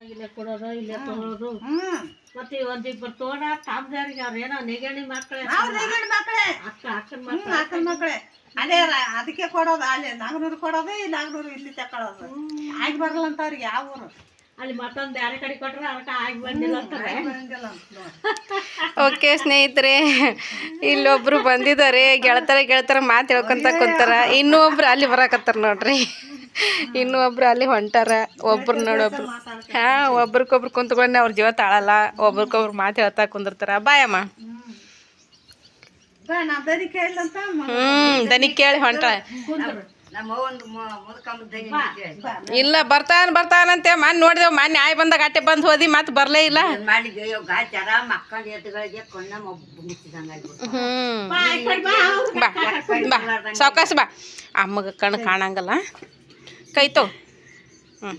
ಇಲ್ಲೇ ಕೊಡೋದು ಇಲ್ಲೇ ತೊಗೊಳೋದು ಮತ್ತೆ ಒಂದಿಬ್ಬರು ತೋಡ ತಾಮ್ದಾರಿಗೆ ಅವ್ರ ಏನೋ ನೆಗಣಿ ಮಕ್ಕಳೇ ಮಕ್ಕಳೇ ಅಕ್ಕ ಅಕ್ಕನ ಮಕ್ಕಳು ಅಕ್ಕನ ಮಕ್ಕಳೇ ಅದೇ ಅದಕ್ಕೆ ಕೊಡೋದು ಅಲ್ಲಿ ನಾಗನೂರು ಕೊಡೋದು ಈ ನಾಗ್ನೂರು ಇಲ್ಲಿ ತಕೊಳ್ಳೋದು ಆಗಿ ಬರಲ್ಲ ಅಂತ ಅವ್ರಿಗೆ ಯಾವ ಊರು? ಅಲ್ಲಿ ಮತ್ತೊಂದು ಬೇರೆ ಕಡೆ ಕೊಟ್ರೆ ಅದಕ್ಕೆ ಆಗಿ ಬಂದಿಲ್ಲ ಅಂತಾರೆ. ಓಕೆ ಸ್ನೇಹಿತರೆ ಇಲ್ಲೊಬ್ರು ಬಂದಿದ್ದಾರೆ ಗೆಳತರ ಗೆಳತರ ಮಾತು ಹೇಳ್ಕೊಂತ ಕುಂತಾರ ಇನ್ನೂ ಒಬ್ರು ಅಲ್ಲಿ ಬರಾಕತ್ತಾರ ನೋಡ್ರಿ. ಇನ್ನೂ ಒಬ್ರು ಅಲ್ಲಿ ಹೊಂಟಾರ ಒಬ್ರು ನೋಡೊಬ್ರು ಹಾ ಒಬ್ರಿಗೊಬ್ರು ಕುಂತ್ಕೊಂಡೆ ಅವ್ರ ಜೀವ ತಾಳಲ್ಲ ಒಬ್ರಿಗೊಬ್ರು ಮಾತು ಹೇಳ್ತಾ ಕುಂದಿರ್ತಾರ. ಬಾಯಮ್ಮ ಹ್ಮ್ ದನಿ ಕೇಳಿ ಹೊಂಟ ಇಲ್ಲ ಬರ್ತಾನ ಬರ್ತಾನಂತೆ ಮನ್ ನೋಡಿದೆವು ಮನ್ ಆಯ್ ಬಂದಾಗ ಅಟ್ಟೆ ಬಂದ್ ಹೋದಿ ಮತ್ತೆ ಬರ್ಲೇ ಇಲ್ಲ. ಹ್ಮ್. ಬಾ ಬಾ ಸಾವಕಾಶ ಬಾ. ಅಮ್ಮಗ ಕಣ್ ಕಾಣಂಗಲ್ಲ. ಕೈತೋ? ಹ್ಮ್.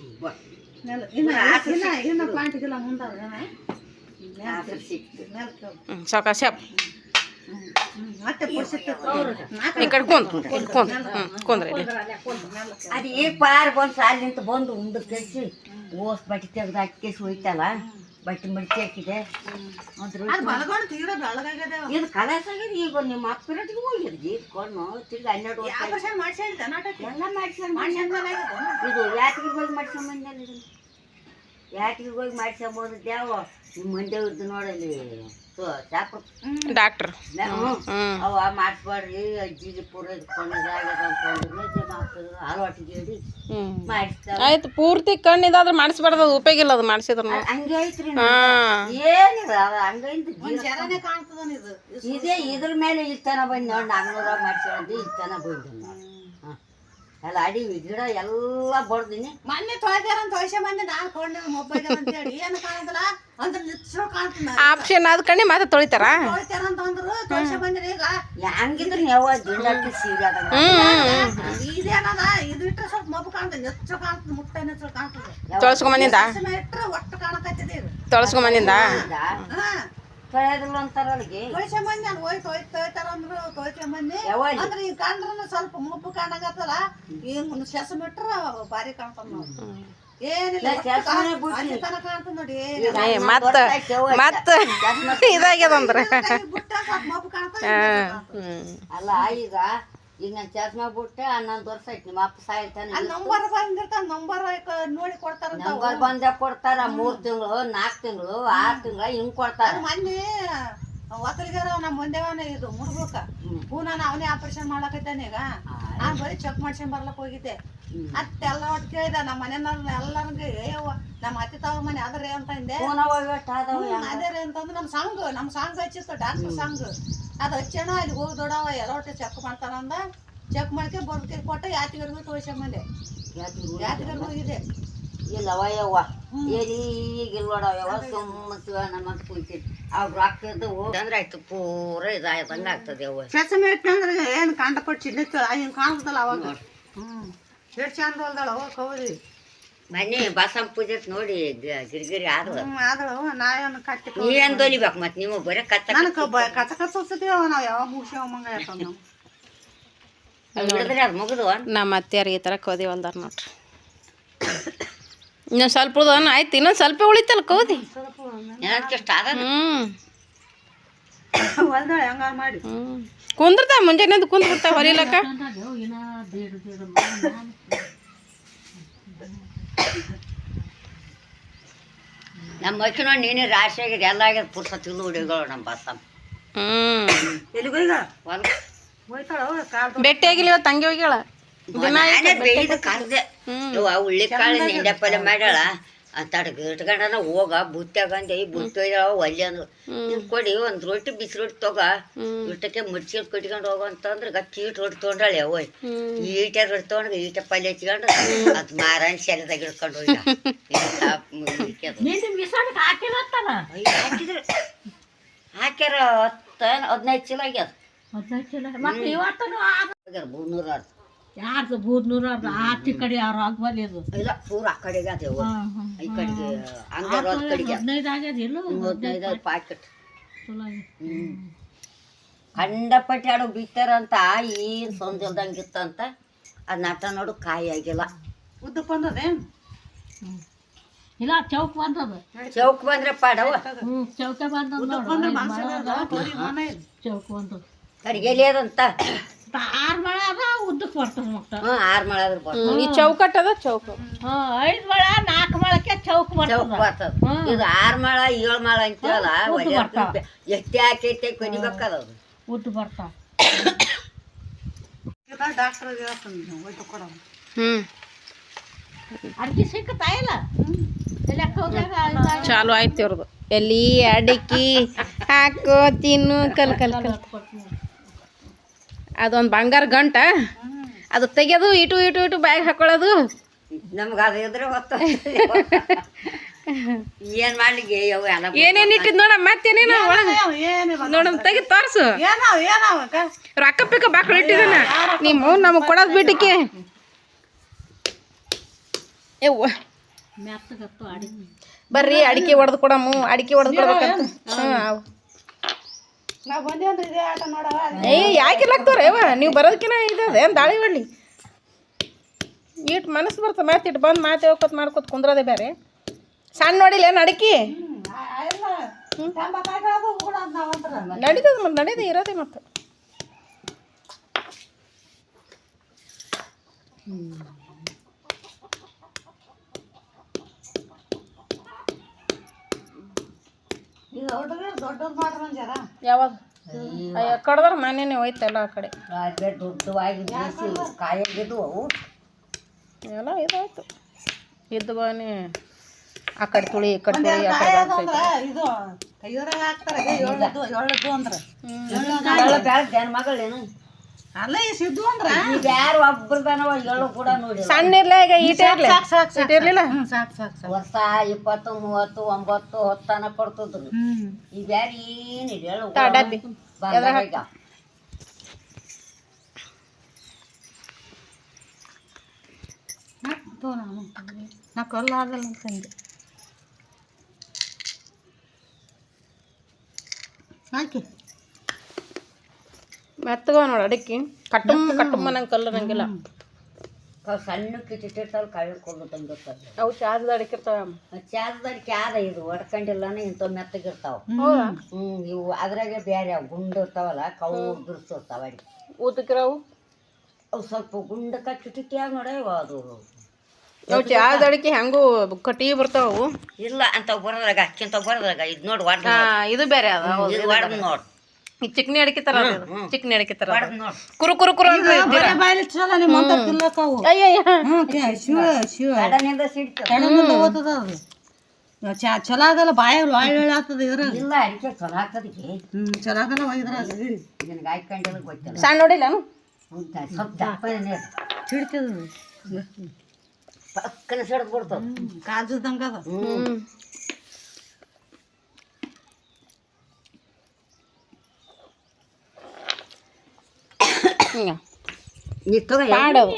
ಸಾವಕಾಶ ಈ ಕಡೆ ಕುಂತ್ ಕುಂತ್ ಹ್ಮ್ ಕುಂದ್ರಿ ಇಲ್ಲಿ ಅದು ಈಗ ಪಾರ್ ಬಂದು ಸಾಲಿ ನಿಂತು ಬಂದು ಉಂಡು ಕೆಸಿ ಓಸ್ ಬಟ್ಟೆ ತೆಗ್ದು ಹಾಕಿ ಹೋಯ್ತಲ್ಲ. ಬಟ್ಟೆ ಮಡಿಕೆ ಹಾಕಿದೆ. ಇದು ಕಲಾಸ ಆಗಿದೆ ಈಗ ನಿಮ್ಮ ಅಪ್ಪಿರಟಿಗೆ ಹೋಗಿದ್ರಿ ಕೊಂಡು ತಿರ್ಗಿ ಹನ್ನೆರಡು ವರ್ಷ ಎಲ್ಲ ಮಾಡ್ಸ್ಕೊಂಡ್ ಇದು ಯಾತಿಗೆ ಹೋಗಿ ಯಾತಿಗೆ ಹೋಗಿ ಮಾಡಿಸ್ಕೊಂಬೋದು ಯಾವ ನಿಮ್ಮ ಮಂಡ್ಯ ಇದ್ದು ನೋಡಲ್ಲಿ. ಡಾಕ್ಟ್ರ್. ಅವ ಅಜ್ಜಿಗೆ ಪೂರ ಆಯ್ತು ಪೂರ್ತಿ ಕಣ್ಣು ಇದಾದ್ರೆ ಮಾಡಿಸ್ಬಾರ್ದು ಅದು ಉಪಯೋಗ ಇಲ್ಲ ಅದು ಮಾಡಿಸಿದ್ರು ಹಂಗೆ ಐತ್ರಿ ಏನಿಲ್ಲ ಅದು ಹಂಗೈಂತ ಇದು ಇದೇ ಇದ್ರ ಮೇಲೆ ಇಲ್ತನ ಬಂದು ನೋಡಿ ನಾನ್ನೂರ ಮಾಡಿಸಿ ಇಲ್ತನ ಬಂದು ನೋಡಿ. ಎಲ್ಲ ಅಡಿವಿ ಗಿಡ ಎಲ್ಲ ಬಡ್ದೀನಿ. ಮೊನ್ನೆ ತೊಳೆದಾರ ಅಂತ ತೊಳ್ಸೆ ಮೊನ್ನೆ ನಾನು ಕೊಂಡೆ ಮೊಬೈಲ್ ಅಂತೇಳಿ ಏನು ಕಾಣಂಗಿಲ್ಲ ಅಂದ್ರೆ ನಿಚ್ಚು ಕಾಣ್ತದ ಆಪ್ಷನ್ ಆದ ಕಣ್ಣೆ ಮತ್ತೆ ತೊಳಿತಾರ? ತೊಳಿತಾರ ಅಂತ ಅಂದ್ರು ತೊಳ್ಸೆ ಬಂದ್ರಿ ಈಗ. ಹೆಂಗಿದ್ರು ಯಾವ ಗಿಡಕ್ಕೆ ಸೀರೆ ಇದೇನದ? ಇದು ಇಟ್ರೆ ಸ್ವಲ್ಪ ಮಬ್ಬು ಕಾಣ್ತದೆ. ನೆಚ್ಚು ಕಾಣ್ತದೆ ಮುಟ್ಟೆ ನೆಚ್ಚು ಕಾಣ್ತದೆ. ತೊಳಸ್ಕೊಂಬಂದಿಂದ ಇಟ್ರೆ ಒಟ್ಟು ಕಾಣಕತ್ತಿದೆ ಇದು. ತೊಳ್ಸ್ಕೊಂಬಂದಿಂದ ಹಾ ತೊಳೆದಿಲ್ಲ ಅಂತಾರ ಅಲ್ಲಿಗೆ ತೊಳ್ಸೆ ಬಂದೆ ನಾನು ಹೋಗಿ ತೊಯ್ ತೊಯ್ತಾರ ಅಂದ್ರು ತೊಳ್ಸೆ ಬಂದಿ ಯಾವಾಗ ಅಂದ್ರೆ ಈಗ ಕಂದ್ರನ ಸ್ವಲ್ಪ ಮುಪ್ಪು ಕಾಣಕತ್ತಲ್ಲ ಹಿಂಗ್ ಸೆಸಮ್ ಬಿಟ್ರ ಭಾರಿ ಕಾಣ್ತದ ನಾವು ಏನಿಲ್ಲ ಇಲ್ಲ, ಸೆಸಮನೆ ಬಿಡ್ತೀನಿ. ಅಲ್ಲಿ ತನಕ ಕಾಣ್ತದ ನೋಡಿ ಏನಿಲ್ಲ. ಏ ಮತ್ತ ಮತ್ತೆ ಇದಾಗ್ಯದ ಬಿಟ್ಟ ಸ್ವಲ್ಪ ಮಬ್ಬು ಕಾಣ್ತದ ಅಲ್ಲ ಈಗ ಈಗ ನಾನು ಚಾರ್ಜ್ ಮಾಡ್ಬಿಟ್ಟೆ ಹನ್ನೊಂದು ವರ್ಷ ಆಯ್ತು ನಿಮ್ಮ ಅಪ್ಪ ಸಾಯ್ತಾನೆ ನಂಬರ್ ಬಂದಿರ್ತಾವ ನಂಬರ್ ನೋಡಿ ಕೊಡ್ತಾರ ನಂಬರ್ ಬಂದೆ ಕೊಡ್ತಾರ ಮೂರ್ ತಿಂಗಳು ನಾಲ್ಕು ತಿಂಗಳು ಆರು ತಿಂಗಳು ಹಿಂಗ್ ಕೊಡ್ತಾರ. ಮೊನ್ನೆ ಒತ್ತಲಿಗಾರ ನಮ್ಮ ಮುಂದೆವನ ಇದು ಮುಡ್ಬೇಕ ನಾನು ಅವನೇ ಆಪರೇಷನ್ ಮಾಡಕತ್ತಾನೆ ಈಗ. ನಾನು ಬರೀ ಚೆಕ್ ಮಾಡ್ಸ್ಕೊಂಡ್ ಬರ್ಲಕ್ ಹೋಗಿದ್ದೆ. ಅತ್ತೆಲ್ಲ ಒಟ್ಟು ಕೇಳಿದ ನಮ್ಮ ಮನೆಯವ್ರನ್ನ ಎಲ್ಲರಿಗೆ ಏಯವ್ವ ನಮ್ಮ ಅತ್ತೆ ತಾವ ಮನೆ ಅದರೇ ಅಂತ ಅಂದೆ. ಅದೇ ರೀ ಅಂತಂದ್ರೆ ನಮ್ಮ ಸಾಂಗ್ ನಮ್ಮ ಸಾಂಗ್ ಹಚ್ಚಿತ್ತು ಡಾಕ್ಟರ್ ಸಾಂಗ್. ಅದು ಹಚ್ಚೋಣ ಅಲ್ಲಿ ಹೋಗಿ ದೊಡ್ಡವ ಎಲ್ಲ ಒಟ್ಟು ಚೆಕ್ ಮಾಡ್ತಾರ ಅಂದ ಚೆಕ್ ಮಾಡ್ಕೆ ಬರ್ಬೇಕು ಕೊಟ್ಟು ಯಾತಿಗರ್ಗೂ ತೋರ್ಸ್ಕೊಂಬಂದೆ ಯಾತಿಗರ್ಗೂ ಹೋಗಿದೆ ಇಲ್ಲವ ಯವ್ವ ಈಗ ಇಲ್ಲ ನೋಡವ ಯವ್ವ. ಸುಮ್ಮ ನಮ್ಮ ಕುಂತಿದ್ ಅವ್ರು ರೊಕ್ಕ ಇದ್ದವು ಅಂದ್ರೆ ಆಯ್ತು ಪೂರ ಇದಾಯ್ತಂಗ ಆಗ್ತದೆ ಯವ್ವ. ಚಸಮೆ ಇಟ್ಟಂದ್ರೆ ಏನು ಕಾಂಡ ಕೊಟ್ಟು ಚಿನ್ನ ಹಿಂಗೆ ಕಾಣ್ತದಲ್ಲ ಅವಾಗ. ಹ್ಞೂ ಎಷ್ಟು ಚಂದ ಹೊಲ್ದಾಳ ಅವಾಗ ಕೌದಿ ಮನೆ ಬಸಮ್ಮ ಪೂಜೆ ನೋಡಿ ಗ- ಗಿರಿಗಿರಿ ಆದ್ರು ಹ್ಞೂ ಆದಳು ನಾ ಏನು ಕಟ್ಟಿ ನೀ ಏನ್ ತೊಲಿಬೇಕು ಮತ್ ನೀವು ಬರೀ ಕತ್ತ ನನಗೆ ಕತ್ತ ಕತ್ತ ಸುತ್ತೀವ ನಾವು ಯಾವಾಗ ಮುಗಿಸಿ ನಾವು ಹಿಡಿದ್ರೆ ಅದು ಮುಗಿದು. ನಮ್ಮ ಅತ್ತೆಯಾರ ಈ ಥರ ಕೋದಿ ಒಂದಾರ ನೋಡ್ರಿ. ಇನ್ನೊಂದು ಸ್ವಲ್ಪ ಉಳ್ದವನ ಆಯ್ತು ಇನ್ನೊಂದು ಸ್ವಲ್ಪ ಉಳಿತಲ್ಲ ಕೋದಿ. ಹ್ಮ್ ಕುಂದ್ರತಾವ ಮುಂಜಾನೆ ಕುಂದ್ರತ ಬಿಡ್ತಾವ ಹೊಲಿಲಕ್ಕ. ನಮ್ಮ ಮಕ್ಕಳು ನೀನು ನೀನೇ ರಾಶಿ ಆಗಿದೆ ಎಲ್ಲ ಆಗ್ಯದ ಪುರುಷ ತಿಳು ಹುಡುಗಳು ನಮ್ಮ ಬಸ್ಸಮ್ಮ ಹ್ಮ್. ಎಲ್ಲಿಗೆ ಈಗ ಹೊಲ. ಹೋಯ್ತಾಳ? ಅವ ಕಾಲ್ ಭೇಟಿ ಆಗಿಲ್ಲ ಇವತ್ತು ತಂಗಿ ಹೋಗ್ಯಾಳ ನಾನೇ ಬೇಯ್ದು ಕರ್ದೆ. ಇವ ಉಳ್ಳಿ ಕಾಳು ನಿಂಡೆ ಪಲ್ಯ ಮಾಡ್ಯಾಳ. ಅಂತ ಗಿಟ್ಕೊಂಡನ ಹೋಗ ಬುತ್ತಾಗಂದೆ ಈ ಬುತ್ತಿ ಒಯ್ದಾಳ ಒಲ್ಲೆ ಅಂದ್ರು ನೀನ್ ಕೊಡಿ ಒಂದ್ ರೊಟ್ಟಿ ಬಿಸಿ ರೊಟ್ಟಿ ತಗೋ. ಊಟಕ್ಕೆ ಮುಡ್ಸಿ ಕಟ್ಕೊಂಡು ಹೋಗು ಅಂತಂದ್ರೆ ಗಟ್ಟಿ ಈಟ್ ರೊಟ್ಟಿ ತೊಗೊಂಡಾಳೆ ಓಯ್ ಈಟ ರೊಟ್ಟಿ ತೊಗೊಂಡು ಈಟ ಪಲ್ಯ ಹಚ್ಕೊಂಡು ಅದ್ ಮಾರನ್ ಸೆರೆದಾಗ ಹಿಡ್ಕೊಂಡು ಹೋಯ್ದ. ನೀನು ಮಿಸಾಣಕ್ಕೆ ಹಾಕಿಲ್ಲ ಅಂತಾನ ಹಾಕಿದ್ರು ಹಾಕ್ಯಾರ ಹತ್ತ ಹದಿನೈದು ಚೀಲ ಆಗ್ಯದ. ಹದಿನೈದು ಚೀಲ ಮತ್ತೆ ಇವತ್ತನು ಆಗ್ಯಾರ ಯಾರ್ದು ಆತಿ ಕಡೆ ಯಾರು ಆಗ್ಬಲ್ಲಿ ಅದು ಇಲ್ಲ ಪೂರ ಆ ಕಡೆಗೆ ಅದೇವು ಈ ಕಡೆಗೆ ಹಂಗಾರ ಹತ್ತು ಕಡೆಗೆ. ಹದಿನೈದು ಆಗ್ಯದ ಇಲ್ಲ ಹದಿನೈದು ಪಾಕೆಟ್. ಚಲೋ ಆಗ್ಯದ. ಕಂಡಪಟ್ಟಿ ಆಡೋ ಬಿತ್ತಾರಂತ ಏನು ಸೊಂದಿಲ್ದಂಗಿತ್ತಂತ ಅದು ನಟ ನೋಡು ಕಾಯಿ ಆಗಿಲ್ಲ. ಉದ್ದ ಬಂದದೇನು ಇಲ್ಲ ಚೌಕ್ ಬಂದದ. ಚೌಕ್ ಬಂದ್ರೆ ಪಾಡವ ಹ್ಮ್ ಚೌಕ ಬಂದದ ಉದ್ದಕ್ ಬಂದ್ರೆ ಮನುಷ್ಯನ ಅದ, ಬರೀ ಮನೆ ಚೌಕ್ ಬಂದದ. ಅಡಿಗೆಲಿ ಅದಂತ? ಆರು ಮಳ ಅದ ಉದ್ದಕ್ ಬರ್ತದ ಮತ್ತ. ಹ್ಞೂ ಆರು ಮಾಡಾದ್ರ ಈ ಚೌಕಟ್ ಅದ ಚೌಕ. ಹಾ ಐದು ಮಳ ನಾಲ್ಕು ಮಳಕ್ಕೆ ಚೌಕ್ ಚೌಕ್ ಬರ್ತದ. ಬರ್ತದ ಇದು ಆರು ಮಳ ಏಳು ಮಾಳ ಅಂತೀವಲ್ಲ ಉದ್ದ ಬರ್ತಾವ. ಎಷ್ಟೇ ಹಾಕೈತೆ ಕೊನಿಬೇಕದ ಅದು. ಬರ್ತ ಬರ್ತಾವ. ಡಾಕ್ಟರ್ ಹ್ಮ್. ಅರ್ಜಿ ಸಿಕ್ಕ ಹೋದಾಗ ಚಾಲು ಆಯ್ತು ಇವ್ರದ್ದು ಎಲ್ಲಿ ಅಡಿಕೆ ಹಾಕೋ ತಿನ್ನು ಕಲ್ ಕಲ್ ಕಲ್. ಅದೊಂದು ಬಂಗಾರ ಗಂಟ. ಅದು ತೆಗೆದು ಇಟು ಇಟು ಇಟು ಬ್ಯಾಗ್ ಹಾಕೊಳ್ಳೋದು. ನಮ್ಗೆ ಅದು ಇದ್ರೆ ಗೊತ್ತ ಏನ್ ಮಾಡ್ಲಿಕ್ಕೆ ಏನೇನ್ ಇಟ್ಟಿದ್ ನೋಡ ಮತ್ತೇನೇನ ನೋಡ ತೆಗಿ ತೋರ್ಸು? ರೊಕ್ಕ ಪಿಕ್ಕ ಬಾಕ್ಳು ಇಟ್ಟಿದನ. ನಿಮ್ಮ ನಮಗ್ ಕೊಡೋದ್ ಬಿಟ್ಟಿಕೆ ಯವ್ವ. ಬರ್ರಿ ಅಡಿಕೆ ಹೊಡೆದು ಕೊಡಮು ಅಡಿಕೆ ಹೊಡೆದು ಕೊಡ್ಬೇಕಂತ. ಹಾಂ ಏ ಯಾಕೆ ಆಗ್ತಾವ್ರೆ? ಯವ್ವ ನೀವು ಬರೋದಕ್ಕಿನ ಇದೆ ಏನು ದಾಳಿ ಹೊಳ್ಳಿ ಇಟ್ಟು ಮನಸ್ಸು ಬರ್ತದೆ ಮತ್ತೆ ಇಟ್ಟು ಬಂದು ಮಾತು ಹೇಳ್ಕೊತ ಮಾಡ್ಕೊತ ಕುಂದ್ರದೆ ಬೇರೆ ಸಣ್ಣ ನೋಡಿಲ್ಲ ಏನು ಅಡಿಕೆ? ನಡೀತದ ಮತ್ತೆ ನಡೀದೆ ಇರೋದೆ ಮತ್ತೆ. ಇದು ಯಾವಾಗ? ಅಯ್ಯ. ಕಡ್ದ್ರ ಮನೇನೆ ಹೋಯ್ತಲ್ಲ ಆ ಕಡೆ. ದೊಡ್ಡವಾಗಿ ಬೀಸಿ ಕಾಯಾಗಿದ್ವು ಅವು ಎಲ್ಲ ಇದಾಯ್ತು. ಇದ್ದು ಬಾನೆ ಆ ಕಡೆ ತುಳಿ ಈ ಕಡೆ ತುಳಿ ಆ ಕಡೆ ಇದು ಹಾಕ್ತಾರ ಅಂದ್ರೆ. ಮಗಳೇನು ಅಲ್ಲ ಈ ಸಿದ್ದು ಅಂದ್ರ? ಈಗ ಯಾರು ಒಬ್ರದನವ ಎಳ್ಳು ಕೂಡ ನೋಡಿ ಸಣ್ಣ ಇರ್ಲ ಈಗ ಈಟ ಇರ್ಲಿ? ಸಾಕ್ ಸಾಕ್ ಸಾಕ್ ಇರ್ಲಿಲ್ಲ? ಸಾಕ್. ಸಾಕ್ ಸಾಕ್ ವರ್ಷ ಇಪ್ಪತ್ತು ಮೂವತ್ತು ಒಂಬತ್ತು ಹೊತ್ತನ ಕೊಡ್ತಿದ್ರು. ಈಗ ಯಾರು ಏನಿದೆ ಎಳ್ಳು ತಾ ಡಬ್ಬಿ. ಬಂದಾಗ ಈಗ. ತೋ ನಾನು ನಾ ಕಲ್ಲು ಅಂತಂದೆ. ಹಾಕಿ. ಮೆತ್ತಗ ನೋಡಿ ಅಡಿಕೆ. ಕಟ್ಟುಮ್ ಕಟ್ಟಮ್ಮ ನಂಗೆ ಕಲ್ಲು ನಂಗಿಲ್ಲ. ಸಣ್ಣ ಕಿಟ್ಟಿಟ್ಟಿರ್ತಾವ ಕಾಯಿ ಕೊಂಡು ತಂದಿರ್ತಾರೆ ಅವು ಚಾರ್ಜ್ ಅಡಿಕೆ ಇರ್ತಾವ ಅಡಿಕೆ ಆದ ಇದು ಹೊಡ್ಕೊಂಡಿಲ್ಲನ ಇಂಥವು ಮೆತ್ತಗಿರ್ತಾವ ಹ್ಞೂ ಇವು ಅದ್ರಾಗೆ ಬೇರೆ ಅವು ಗುಂಡು ಇರ್ತಾವಲ್ಲ ಕವು ಬಿರ್ಸಿರ್ತಾವ ಅಡಿಕೆ. ಊತಕ್ಕಿರವು ಅವು? ಸ್ವಲ್ಪ ಗುಂಡಕ್ಕ ಚುಟಿಟಿಯಾಗಿ ನೋಡ್ಯಾವ ಅದು. ಅವು ಚಾದ ಅಡಿಕೆ ಹೆಂಗೂ ಕಟ್ಟಿ ಬರ್ತಾವು ಇಲ್ಲ ಅಂತ ಬರೋದ್ರಾಗ ಅಕ್ಕಿಂತ ಬರೋದ್ರಾಗ ಇದು ನೋಡಿ ಇದು ಬೇರೆ ಅದ. ಇದು ನೋಡ್. ಈ ಚಿಕ್ನಿ ಅಡಿಕೆ ತರ ಅದ ಅಡಿಕೆ ತರ ಕುರು ಕುರು ಕುರು ಅಂತ. ಬಾಯಲ್ಲಿ ಚಲ ನಿಮ್ಮ ಅಂತ ಅಯ್ಯಯ್ಯ ಹ್ಞೂ ಕೆ- ಶಿವ ಶಿವ. ಕಡನಿಂದ ಸಿಡ್ತು ಕಡಿಮೆ ಓದ್ತದ ಅದು. ಚ ಚಲೋ ಆಗಲ್ಲ ಆಗ್ತದ ಇದ್ರ ಇಲ್ಲ ಅಡಿಕೆ ಚಲೋ ಚಲೋ ಆಗಲ್ಲ ನಿನಗೆ ಗೊತ್ತಿಲ್ಲ. ಸಣ್ಣ ನೋಡಿಲ್ಲ? ಸ್ವಲ್ಪ ಪಕ್ಕನ ಸಿಡ್ದು ಬಿಡ್ತದ ಕಾಜುದಂಗ ಅದ. ಹ್ಮ್. ಹಿಂಗ. ನೀ ತಗೋ ಕಾಡವು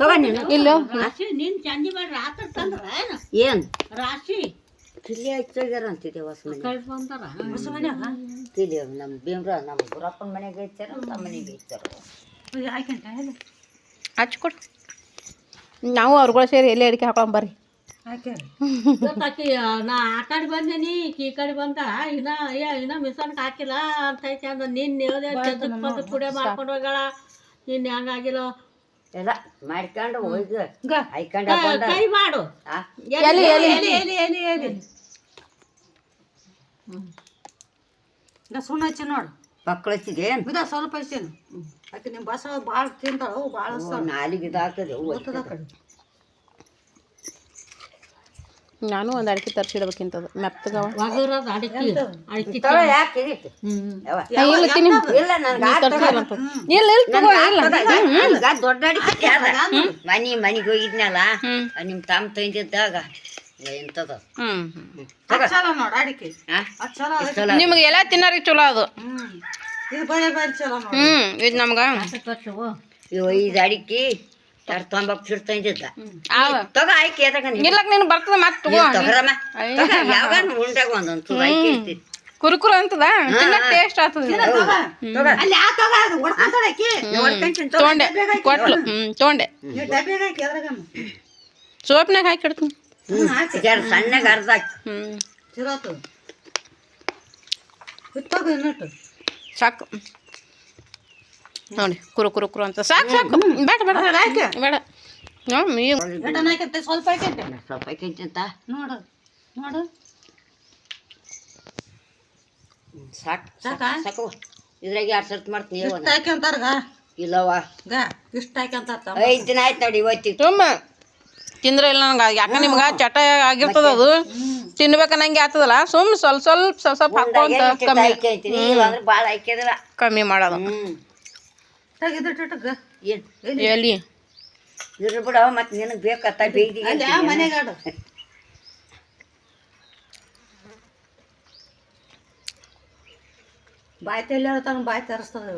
ತಗೋ ನೀನು. ಇಲ್ಲ. ರಾಶಿ ನೀನ್ ಚಂದಿ ಮಾಡಿ ರಾತ್ರಿ ತಂದ್ರ ಏನು? ರಾಶಿ. ತಿಳಿ ಹಚ್ಚೋಗ್ಯಾರ ಅಂತಿದ್ದೆ ಹೊಸ ಮನೆ ಕಳ್ಸಿ ಬಂದಾರ? ತಿಳಿ ನಮ್ಮ ಭೀಮ್ರ ನಮ್ಮ ಗುರಪ್ಪನ ಮನೆಗೆ ಐತಾರ ನಮ್ಮ ಮನೆಗೆ ನಾವು ಅವ್ರಗಳ ಸೇರಿ ಎಲ್ಲಿ ಅಡಿಕೆ ಹಾಕೊಂಡು ಬರ್ರಿ. ನಾ ಆ ಕಡೆ ಬಂದೇನಿ ಈ ಕಡೆ ಬಂದ ಇನ್ನ ಅಯ್ಯ ಇನ್ನ ಮಿಸನ್ಗೆ ಹಾಕಿಲ್ಲ ಅಂತ ಐತೆ ಅಂದ. ನಿನ್ನ ಯಾವುದೇ ಚದಕ್ ಪದಕ್ ಕುಡೆ ಮಾಡ್ಕೊಂಡು ಹೋಗಳ ನಿನ್ನ ಹಂಗಾಗಿಲ್ಲ ಎಲ್ಲ ಮಾಡ್ಕೊಂಡು ಹೋಗಿ ಹಿಂಗ ಹಾಯ್ಕೊಂಡ ಬಂದ. ಕೈ ಮಾಡು. ಆ, ಎಲ್ಲಿ ಎಲ್ಲಿ ಎಲಿ ಎಲಿ ಎಲಿ ಎಲಿ ಈಗ ಸುಣ್ಣ ಹಚ್ಚಿ ನೋಡು. ಮಕ್ಳು ಹಚ್ಚಿದೇನ್ ಇದ ಸ್ವಲ್ಪ ಹಚ್ಚಿನ. ಆಕೆ ನಿಮ್ಮ ಬಸ ಭಾಳ ತಿಂತಾಳು ಭಾಳ ನಾಲಿಗೆ ಇದಾಗ್ತದೆ ಕಡೆ? ನಾನು ಒಂದು ಅಡಿಕೆ ತರ್ಸಿಡ್ಬೇಕಿಂತದ ಮೆತ್ತಗವ. ಒಗರದ ಅಡಿಕೆ. ಯಾಕೆ ಇದಕ್ಕೆ? ಹ್ಮ್ ಯವ್ವ. ಇಲ್ಲ ತಿನ್ನಿ. ಇಲ್ಲ ನನ್ಗೆ ಆಗ್ತದ. ಇಲ್ಲ ಇಲ್ಲ. ತಗೋ. ಇಲ್ಲ ನನ್ಗ ದೊಡ್ಡ ಅಡಿಕೆ ಅದ. ಮನಿ ಮನಿಗೆ ಹೋಗಿದ್ನಲ್ಲ? ಹ್ಮ್. ನಿಮ್ ತಮ್ಮ ತಂದಿದ್ದಾಗ. ಎಂತದ. ಹ್ಮ್ ಚಲೋ ನೋಡು ಅಡಿಕೆ. ಆ? ಅದು ಚಲೋ ಅದ ನಿಮ್ಗೆ ಎಲ್ಲ ತಿನ್ನೋರಿಗೆ ಚಲೋ ಅದು. ಹ್ಮ್. ಇದು ನಮ್ಗ ಬರೀ ಚಲೋ ನೋಡು. ಹ್ಮ್ ಇದು ನಮ್ಗೆ. ಕಟ್ಟವು ಇವು ಐದು ಅಡಿಕೆ. ಫೀಟ್ ತಂದಿದ್ದ ಆವ. ತಗೋ ಆಯ್ಕೆ ಎದಾಗ ಇಲ್ಲಕ್ ನೀನು ಬರ್ತದ ಮತ್ತೆ ತಗೋ ತಗರಮ್ಮ ಯಾವಾಗ ಉಂಟಾಗ ಒಂದೊಂದು ಚೂರು ಆಯ್ಕೆ ಇರ್ತಿತ್ತು ಕುರುಕುರು ಅಂತದ? ತಿನ್ನಕ್ ಟೇಸ್ಟ್ ಆಗ್ತದ ಅಲ್ಲಿ ಆ ತಗ ಅದು ಆಕಿ ಕೊಟ್ಲು. ಹ್ಮ್ ಹಾಕಿ ಎದ್ರಾಗಮ್ಮ ಸೋಪ್ನಾಗ ಹಾಕಿ ಇಡ್ತೀನಿ. ಹ್ಮ್ ಜರ ಸಣ್ಣಗೆ ಅರ್ಧ ಹಾಕಿ. ಹ್ಮ್. ಇನ್ನಿಟ್ಟು. ಸಾಕು. ನೋಡಿ ಕುರು ಕುರು ಕುರು ಅಂತ. ಸಾಕು ಸಾಕು. ಬೇಡ ಬೇಡ. ಬೇಡ. ಸ್ವಲ್ಪ ಸ್ವಲ್ಪ ಅಂತ. ನೋಡು ನೋಡು. ಸಾಕು ಸಾಕಾ? ಸಾಕು? ಇದ್ರಾಗ ಎರಡು ಸರ್ತಿ ಮಾಡ್ತೀನಿ ಇಷ್ಟ ಹಾಕ್ಯಂತಾರ ಇಲ್ಲವ ಗ ಇಷ್ಟ ಹಾಕ್ಯಂತಾರ ಐದು ದಿನ ಆಯ್ತು ನೋಡಿ ಇವತ್ತಿಗೆ. ತುಂಬ. ತಿಂದ್ರೆ ಇಲ್ಲ ನಂಗೆ ಯಾಕ ನಿಮ್ಗೆ ಚಟ ಆಗಿರ್ತದ ಅದು? ತಿನ್ಬೇಕು ನಂಗೆ ಆಗ್ತದಲ್ಲ? ಸುಮ್ ಸ್ವಲ್ಪ ಸ್ವಲ್ಪ ಸ್ವಲ್ಪ ಸ್ವಲ್ಪ ಹಾಕೊಂತ ಕಮ್ಮಿ. ಕಮ್ಮಿ ಮಾಡೋದು. ಹ್ಞೂ ತೆಗೆದಿಟ್ಟು ಗ ಏನು? ಎಲ್ಲಿ? ಇರ್ಲಿ ಬಿಡವ ಮತ್ತೆ ನಿನಗೆ ಬೇಕತ್ತ ಬೇಯ್ದಿ ಅಲ್ಲಿ ಆ ಮನೆಗಾಡು ಬಾಯಿ ತೆಲ್ಲಿ ಹೇಳ್ತಾನ ಬಾಯಿ ತರಿಸ್ತದ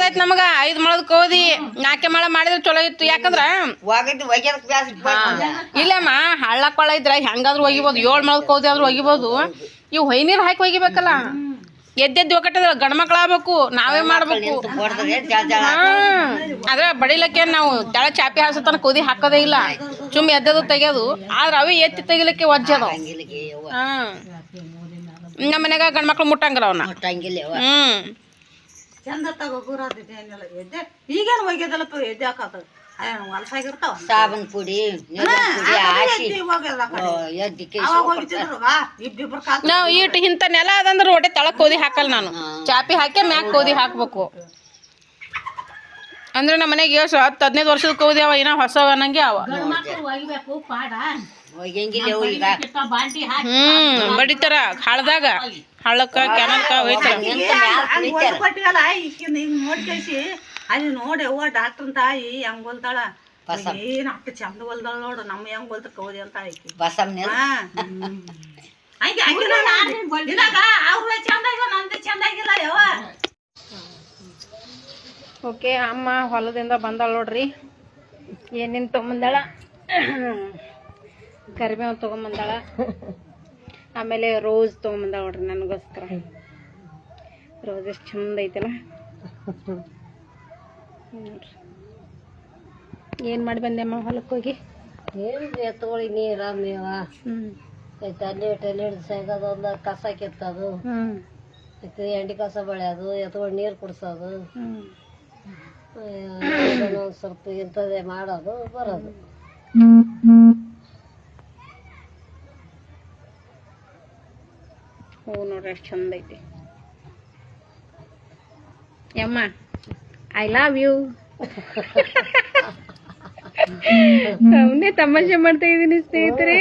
ಆಯ್ತು ನಮಗ? ಐದ್ ಮೊಳದ ಕೋದಿ ನಾಕೆ ಮಳ ಮಾಡಿದ್ರೆ ಚಲೋ ಇತ್ತು. ಯಾಕಂದ್ರ? ಒಗದು ಒಗ್ಯದಕ್ಕೆ ಬ್ಯಾಸ ಇಲ್ಲಮ್ಮ ಹಳ್ಳ ಕೊಳ್ಳ ಇದ್ರ ಹೆಂಗಾದ್ರು ಒಗಿಬೋದು. ಏಳ್ ಮಳದ್ ಕೋದಿ ಆದ್ರೂ ಒಗಿಬೋದು. ಇವು ಹೊಯ್ನೀರ್ ಹಾಕಿ ಒಗಿಬೇಕಲ್ಲ. ಎದ್ದೆದ್ದು ಒಕ್ಕಟ್ಟಿದ್ರ ಗಂಡ ಮಕ್ಳು ಆಗ್ಬೇಕು ನಾವೇ ಮಾಡ್ಬೇಕು. ಹ್ಮ್. ಆದ್ರೆ ಬಡಿಲಕ್ಕೆ ನಾವು ತಳ ಚಾಪಿ ಹಾಸತನ ಕುದಿ ಹಾಕೋದೇ ಇಲ್ಲ. ಸುಮ್ ಎದ್ದದು ತೆಗೆಯೋದು. ಆದ್ರೆ ಅವೇ ಎತ್ತಿ ತೆಗಿಲಿಕ್ಕೆ ಯವ್ವ. ಹ್ಮ್. ನಮ್ಮ ಮನ್ಯಾಗ ಗಂಡ ಮಕ್ಳು ಮುಟ್ಟಂಗಿಲ್ಲ ಅವನ. ಹ್ಮ್. ಚಂದ ತಗೋ ಗುರಾದಿದೆ ಸಾಬನ್ ಪುಡಿ ನಾವು ಇಟ್ಟು ಇಂಥ ನೆಲ ಅದಂದ್ರೆ ಒಡೆ ತಳಕ್ ಕೋದಿ ಹಾಕಲ್ಲ ನಾನು. ಚಾಪಿ ಹಾಕಿ ಮ್ಯಾಕ್ ಕೋದಿ ಹಾಕ್ಬೇಕು. ಅಂದ್ರೆ ನಮ್ಮ ಮನೆಗೆ ಎಷ್ಟು ಹತ್ತು ಹದಿನೈದು ವರ್ಷದ ಕೋದಿ ಅವ ಏನೋ ಹೊಸವ ಅನ್ನಂಗೆ ಅವ. ಹ್ಮ್ ಬಡಿತಾರ ಹಳದಾಗ. ಹಳ್ಳಕ್ಕ ಕೆನಲ್ಕ ಹೋಯ್ತಾರ. ಅಲ್ಲಿ ನೋಡಿ ಅವ್ವ ಡಾಕ್ಟರ್ ತಾಯಿ ಹೆಂಗ್ ಹೊಲ್ದಾಳ? ಏನ್ ಅಷ್ಟು ಚಂದ ಹೊಲ್ದಾಳ ನೋಡು ನಮ್ಮ ಹೆಂಗ್ ಹೊಲ್ತ ಕೌದಿ ಅಂತ ಆಯ್ತು ಬಸಮ್ ನೆಲ ಹಾ. ಹಂಗೆ ಹಂಗಿಲ್ಲ ಇದಾಗ ಅವ್ರ ಚಂದ ಆಗಿಲ್ಲ ನಂದು ಚಂದ ಆಗಿಲ್ಲ ಯವ್ವ. ಓಕೆ ಅಮ್ಮ ಹೊಲದಿಂದ ಬಂದಾಳ ನೋಡ್ರಿ. ಏನೇನು ತೊಗೊಂಬಂದಾಳ? ಕರಿಬೇವು ತೊಗೊಂಬಂದಾಳ. ಆಮೇಲೆ ರೋಸ್ ತೊಗೊಂಬಂದಾಳ ನೋಡ್ರಿ ನನಗೋಸ್ಕರ. ರೋಸ್ ಎಷ್ಟು ಚಂದ ಐತಲ್ಲ. ನೋಡ್ರಿ ಏನು ಮಾಡಿ ಬಂದೆಮ್ಮ ಹೊಲಕ್ಕೆ ಹೋಗಿ ಏನು ಎತ್ಕೊಳ್ಳಿ ನೀರ ಮೇವ ಹ್ಞೂ ತಲೆ ತಲೆ ಹಿಡಿದು ಸಾಯ್ತದ ಒಂದು ಕಸ ಕೆತ್ತದು ಹ್ಮ್ ಮತ್ತೆ ಎಂಡಿ ಕಸ ಬೆಳೆಯೋದು ಎತ್ಕೊಂಡು ನೀರು ಕುಡ್ಸೋದು ಹ್ಞೂ ಒಂದು ಸ್ವಲ್ಪ ಇಂಥದ್ದೇ ಮಾಡೋದು ಬರೋದು ಹೂ ನೋಡ್ರಿ ಎಷ್ಟು ಚಂದ ಐತಿ ಯಮ್ಮ ಐ ಲವ್ ಯು ಅವನೇ ತಮಾಷೆ ಮಾಡ್ತಾ ಇದ್ದೀನಿ ಸ್ನೇಹಿತರೆ.